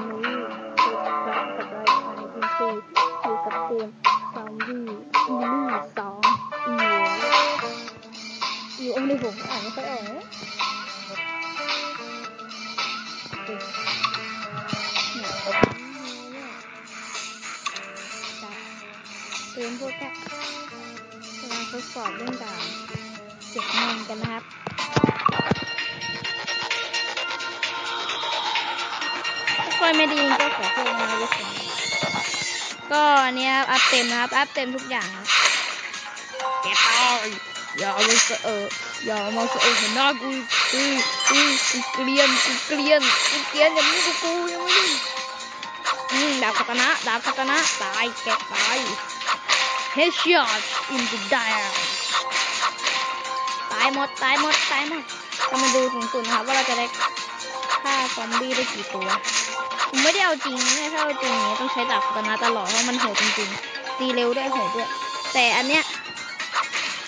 อนนี้คือกับกับรายการที่คืออยู่กับเกมซอมบี้อีลี่สองอีอีโอ้ในผมอ่านไม่ค่อยออกนะเนี่ยเนี่ยมพวกเนี้ยกำลังทดสอบเรื่องด่านเจ็ดโมงกันนะครับ ค่อยไม่ดีก็ขอโทษนะทุกคนก็อันเนี้ยอัพเต็มนะครับอัพเต็มทุกอย่างครับแกตายอย่าเอามาเสออย่าเอามาเสอเห็นหน้ากูอืออือกูเกลียนกูเกลียนกูเกลียนอย่างนี้กูกูยังไม่ได้อืมดาบคาตานะดาบคาตานะตายแกตาย headshot in the dial ตายหมดตายหมดตายหมดเรามาดูสูงสุดนะครับว่าเราจะได้ฆ่าซอมบี้ได้กี่ตัว ผมไม่ได้เอาจริงนะถ้าเอาจริงเนี่ยต้องใช้ดาบคาตานะตลอดเพราะมันโหดจริงๆตีเร็วด้วยโหดด้วย แต่อันเนี้ย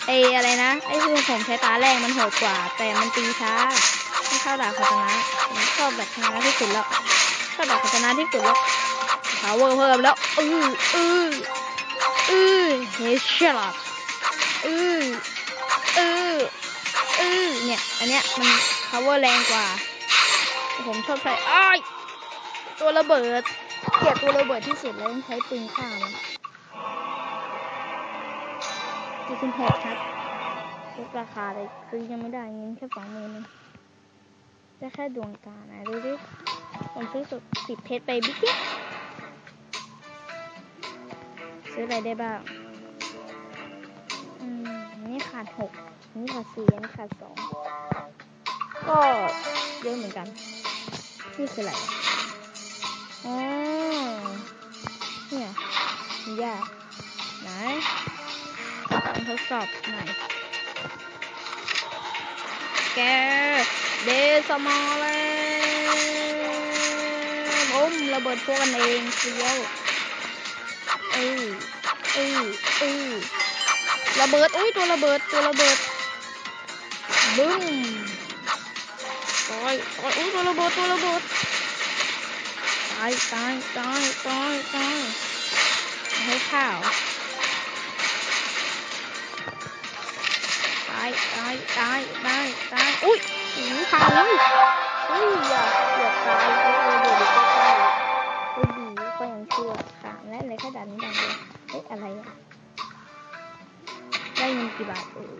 ไออะไรนะไอคือผมใช้ตาแรกมันโหดกว่า แต่มันตีช้าไม่เข้าดาบคาตานะผมชอบดาบคาตานะที่สุดแล้วชอบดาบคาตานะที่สุดแล้ว power เพิ่มแล้วอืออืออือ headshot อืออืออือเนี่ยอันเนี้ยมัน power แรงกว่า ผมชอบใช้อ้าย ตัวระเบิด เกลียดตัวระเบิดที่สุดแล้วยังใช้ปืนฆ่ามันที่คุณหกครับลดราคาเลยซื้อยังไม่ได้เงินแค่สองหมื่นเองได้แค่ดวงตานะดูดิผมซื้อสุดสิบเพชรไปบิ๊กซื้ออะไรได้บ้าง อืม นี่ขาดหกนี่ขาดสี่นี่ขาดสองก็เยอะเหมือนกัน นี่คืออะไร อ๋อเนี่ยยากไหนลองทดสอบหน่อยแกเดสมอลเลยผมระเบิดพวกกันเองเดียวเออเออเออระเบิดอุ้ยตัวระเบิดตัวระเบิดบึ้มตายตายอุ้ยตัวระเบิดตัวระเบิดายตายตายตายตายให้ข้าวตายตายตายตายตายอุ้ยหูพังเลยอุ้ยอย่าอย่าตายเออเดี๋ยวดี๋ยวใกล้ๆเฮ้ยดีก็ยังชั่วขาและอะไรแค่ดันนี้ดันเดียเฮ้ยอะไรอะได้เงินกี่บาทเออ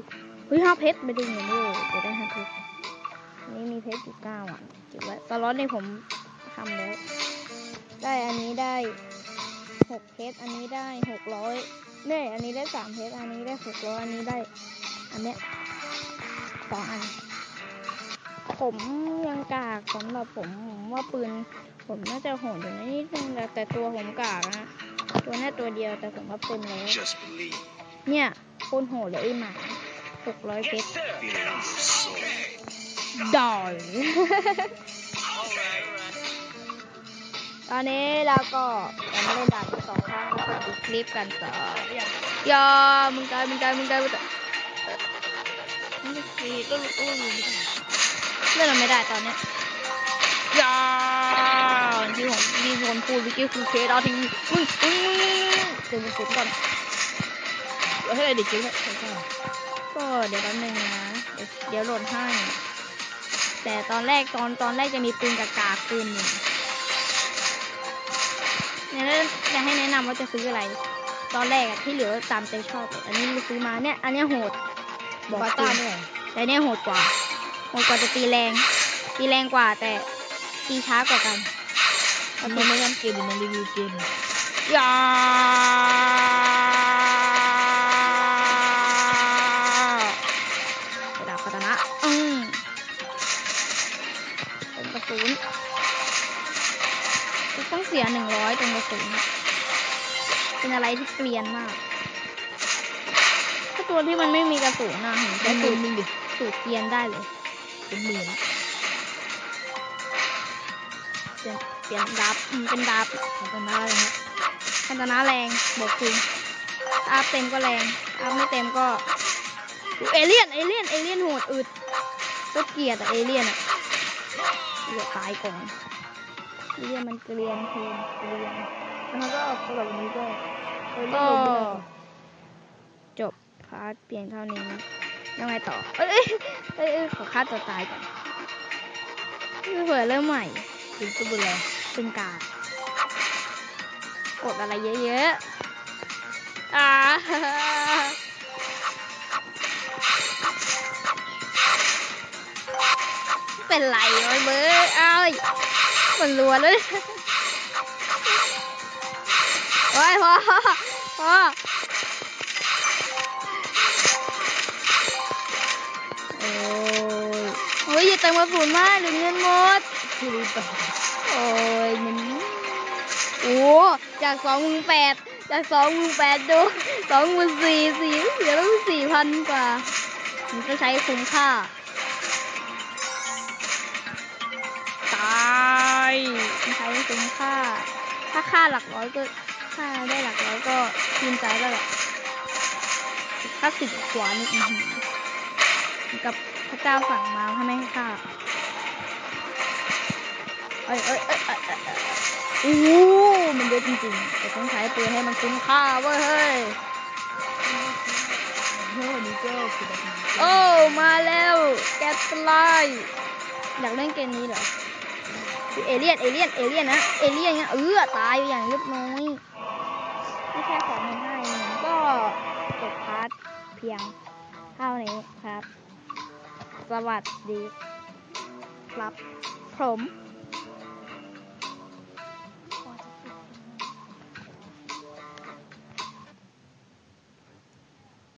เฮ้ยห้าเพชรไปดูเงินด้วยจะได้ห้าเพชรนนี้มีเพชรอยู่เก้าอะเก็บไว้สล็อตในผมทำแล้ว ได้อันนี้ได้หกเพชรอันนี้ได้หกร้อยเนี่ยอันนี้ได้สามเพชรอันนี้ได้หกร้อยอันนี้ได้ อันเนี้ยสองอัน ผมยังกากสำหรับผมผมว่าปืน ผมน่าจะโหดอยู่นิดนึงแต่แต่ตัวผมกากนะตัวแค่ตัวเดียวแต่ผมว่าเต็มแล้ว Just believe. เนี่ยโคนโหดเลยไอ้หมาหกร้อยเพชร Feel it in your soul. ดอย ตอนนี้เราก็ยังไม่ได้ด่านที่สองครั้งแล้วก็ดูคลิปกันต่ออย่ามึงตายมึงตายมึงตายมึงตายเล่นเราไม่ได้ตอนนี้ยอย่าที่ผมที่ผมพูดเมื่อกี้คือเคดาทีอุ้ยอุ้ยเดี๋ยวผมก่อนเดี๋ยวให้อะไรเด็กจริงเลยก็เดี๋ยวแป๊บนึงนะเดี๋ยวเดี๋ยวโหลดให้แต่ตอนแรกตอนตอนแรกจะมีปืนกากาปืนหนึ่ง เนี่ยแล้วจะให้แนะนำว่าจะซื้ออะไร ตอนแรกอะที่เหลือตามใจชอบเลยอันนี้ซื้อมาเนี่ย อันเนี้ยโหด บอกบาจริต้างเนี่ยแต่เนี่ยโหดกว่า โหดกว่าจะตีแรง ตีแรงกว่าแต่ตีช้ากว่ากันมันไม่ทำเกมหรือมันรีวิวเกมอย่า สียหนึ่งร้อยตรงกระสุนเป็นอะไรที่เกลียนมาก ถ้าตัวที่มันไม่มีกระสุนนะเห็นได้จะหสูมื่นดหนึ่งดิสูดเกลียนได้เลย เป็นหมื่นเปลี่ยนเปลี่ยนดาบอืมเป็นดาบขอบคุณมากเลยฮะพันธนะแรงบอกจริงอัพเต็มก็แรงอัพไม่เต็มก็อุ๊ยเอเลี่ยนเอเลี่ยนเอเลี่ยนโหดอึดก็เกลียดอะเอเลี่ยนอะเกลียดตายก่อนวิล เลียมมันเกลียนทีมเกลียนแล้วก็สำหรับวันนี้ก็เออก็เล่นลงไม่ได้จบพาร์ทเพียงเท่านี้นะยังไงต่อเอ้ยเอ้ยเอ้ยเอ้ยขอฆ่าตัวตายก่อนเผื่อเริ่มใหม่ถึงจะเป็นไรเป็นกากดอะไรเยอะๆอ่าเป็นไรวะเบ้ยเอ้ย มันรัวเลยโอ้ยพอพอโอ้ยโอ้ยอย่าเติมกระสุนมากหรือเงินหมดโอ้ยมันโอ้จากสองหมื่นแปดจากสองหมื่นแปดดูสองหมื่นสี่สี่เดี๋ยวต้องสี่พันกว่า มันก็ใช้คุ้มค่า ตาย มันใช้คุ้มค่า ถ้าค่าหลักร้อยก็ค่าได้หลักร้อยก็ชื่นใจแล้วแหละถ้าสิบกว่านี่อยกับพระเจ้าสั่งมาให้ไม่ให้ค่าเอ้ยเอ้ยเอ้ยเอ้ยโอ้มันเยอะจริงๆแต่ต้องใช้ปืนให้มันคุ้มค่าเว้ยเฮ้ยเมื่อวันนี้ก็คือโอ้ มาแล้ว แกสไลด์อยากเล่นเกมนี้เหรอ เอเลี่ยนเอเลี่ยนเอเลี่ยนนะเอเลี่ยนเงี้ยเออตายอย่างเล็กน้อยไม่แค่ของมันให้ก็จบพาร์ทเพียงเท่านี้ครับ สวัสดี ครับผม